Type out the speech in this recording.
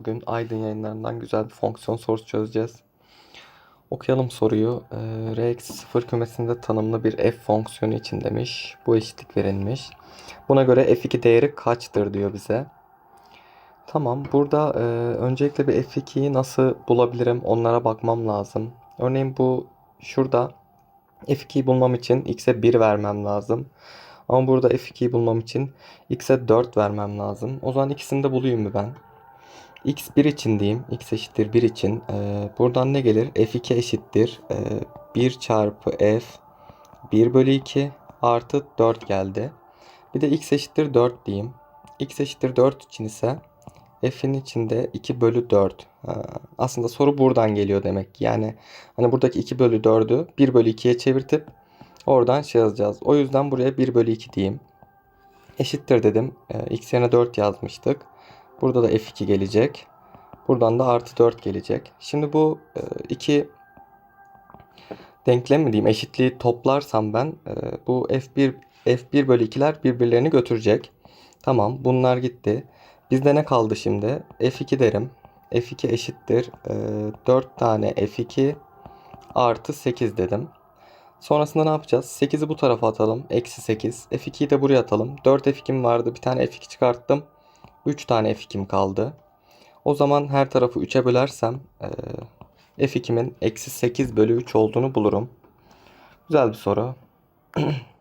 Bugün Aydın yayınlarından güzel bir fonksiyon sorusu çözeceğiz. Okuyalım soruyu. Ee, R-0 kümesinde tanımlı bir f fonksiyonu için demiş. Bu eşitlik verilmiş. Buna göre f2 değeri kaçtır diyor bize. Tamam. Burada e, öncelikle bir f2'yi nasıl bulabilirim onlara bakmam lazım. Örneğin bu şurada f2'yi bulmam için x'e 1 vermem lazım. Ama burada f2'yi bulmam için x'e 4 vermem lazım. O zaman ikisini de bulayım mı ben? X 1 için diyeyim. x eşittir 1 için. Ee, buradan ne gelir? f2 eşittir. Ee, 1 çarpı f 1 bölü 2 artı 4 geldi. Bir de x eşittir 4 diyeyim. x eşittir 4 için ise f'in içinde 2 bölü 4. Ha, aslında soru buradan geliyor demek. Yani hani buradaki 2 bölü 4'ü 1 bölü 2'ye çevirtip oradan şey yazacağız. O yüzden buraya 1 bölü 2 diyeyim. Eşittir dedim. Ee, x yerine 4 yazmıştık. Burada da f2 gelecek. Buradan da artı 4 gelecek. Şimdi bu e, iki denklem mi diyeyim eşitliği toplarsam ben e, bu f1 f1 bölü 2'ler birbirlerini götürecek. Tamam bunlar gitti. Bizde ne kaldı şimdi? f2 derim. f2 eşittir. E, 4 tane f2 artı 8 dedim. Sonrasında ne yapacağız? 8'i bu tarafa atalım. Eksi 8. F2'yi de buraya atalım. 4 F2'm vardı. Bir tane F2 çıkarttım. 3 tane F2'm kaldı. O zaman her tarafı 3'e bölersem e, F2'min eksi 8 bölü 3 olduğunu bulurum. Güzel bir soru.